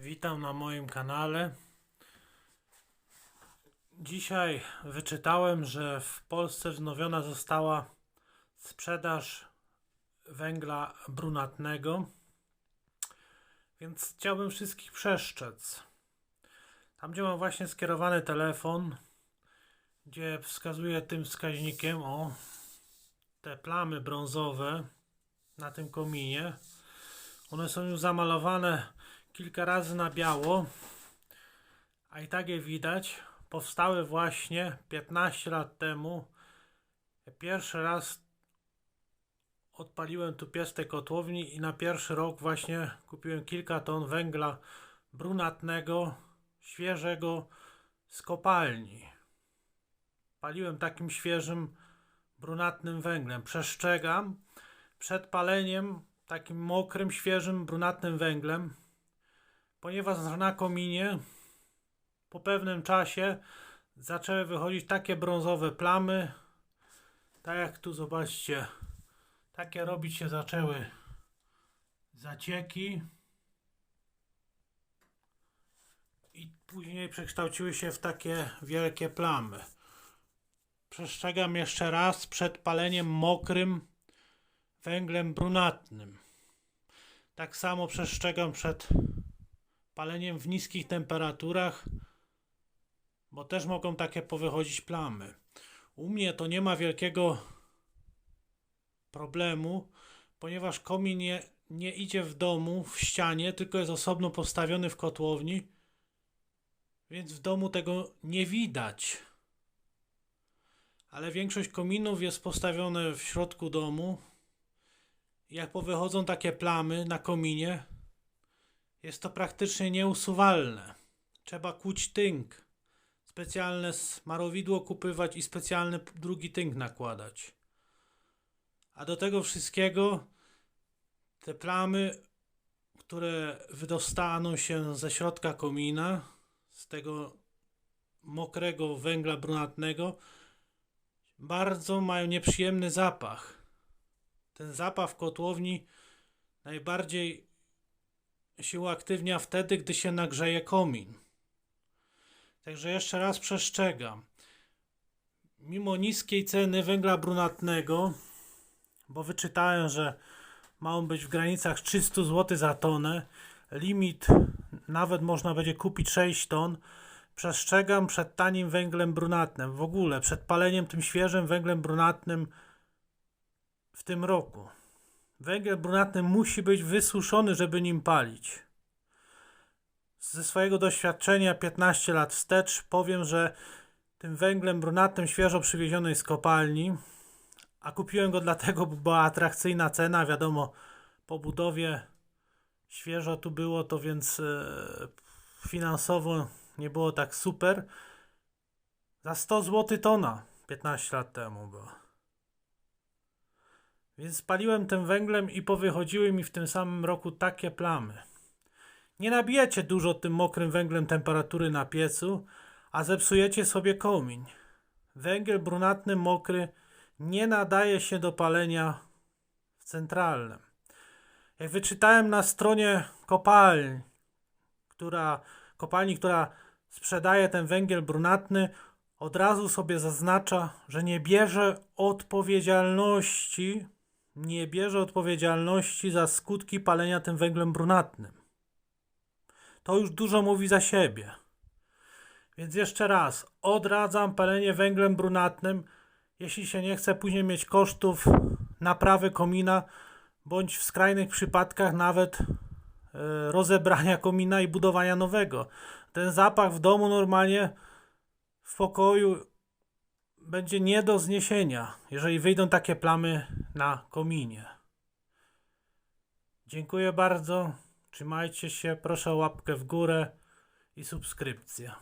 Witam na moim kanale. Dzisiaj wyczytałem, że w Polsce wznowiona została sprzedaż węgla brunatnego. Więc chciałbym wszystkich przeszczec. Tam, gdzie mam właśnie skierowany telefon, gdzie wskazuję tym wskaźnikiem o te plamy brązowe na tym kominie. One są już zamalowane kilka razy na biało, a i tak je widać. Powstały właśnie 15 lat temu. Pierwszy raz odpaliłem tu pies kotłowni i na pierwszy rok właśnie kupiłem kilka ton węgla brunatnego, świeżego z kopalni. Paliłem takim świeżym, brunatnym węglem. Przestrzegam przed paleniem takim mokrym, świeżym, brunatnym węglem, ponieważ na kominie po pewnym czasie zaczęły wychodzić takie brązowe plamy, tak jak tu zobaczcie, takie robić się zaczęły zacieki i później przekształciły się w takie wielkie plamy. Przestrzegam jeszcze raz przed paleniem mokrym węglem brunatnym. Tak samo przestrzegam przed paleniem w niskich temperaturach, bo też mogą takie powychodzić plamy. U mnie to nie ma wielkiego problemu, ponieważ komin nie, nie idzie w domu, w ścianie, tylko jest osobno postawiony w kotłowni, więc w domu tego nie widać. Ale większość kominów jest postawione w środku domu. Jak powychodzą takie plamy na kominie, jest to praktycznie nieusuwalne. Trzeba kuć tynk. Specjalne smarowidło kupywać i specjalny drugi tynk nakładać. A do tego wszystkiego te plamy, które wydostaną się ze środka komina, z tego mokrego węgla brunatnego, bardzo mają nieprzyjemny zapach. Ten zapach w kotłowni najbardziej się uaktywnia wtedy, gdy się nagrzeje komin. Także jeszcze raz przestrzegam. Mimo niskiej ceny węgla brunatnego, bo wyczytałem, że ma on być w granicach 300 zł za tonę, limit nawet można będzie kupić 6 ton, przestrzegam przed tanim węglem brunatnym, w ogóle przed paleniem tym świeżym węglem brunatnym w tym roku. Węgiel brunatny musi być wysuszony, żeby nim palić. Ze swojego doświadczenia 15 lat wstecz powiem, że tym węglem brunatnym świeżo przywiezionej z kopalni, a kupiłem go dlatego, bo była atrakcyjna cena, wiadomo, po budowie świeżo tu było to, więc e, finansowo nie było tak super. Za 100 zł tona 15 lat temu było. Więc spaliłem tym węglem i powychodziły mi w tym samym roku takie plamy. Nie nabijecie dużo tym mokrym węglem temperatury na piecu, a zepsujecie sobie komin. Węgiel brunatny, mokry nie nadaje się do palenia w centralnym. Jak wyczytałem na stronie kopalni, która, kopalni, która sprzedaje ten węgiel brunatny, od razu sobie zaznacza, że nie bierze odpowiedzialności nie bierze odpowiedzialności za skutki palenia tym węglem brunatnym. To już dużo mówi za siebie. Więc jeszcze raz, odradzam palenie węglem brunatnym, jeśli się nie chce później mieć kosztów naprawy komina, bądź w skrajnych przypadkach nawet e, rozebrania komina i budowania nowego. Ten zapach w domu normalnie w pokoju będzie nie do zniesienia, jeżeli wyjdą takie plamy na kominie. Dziękuję bardzo. Trzymajcie się. Proszę o łapkę w górę i subskrypcję.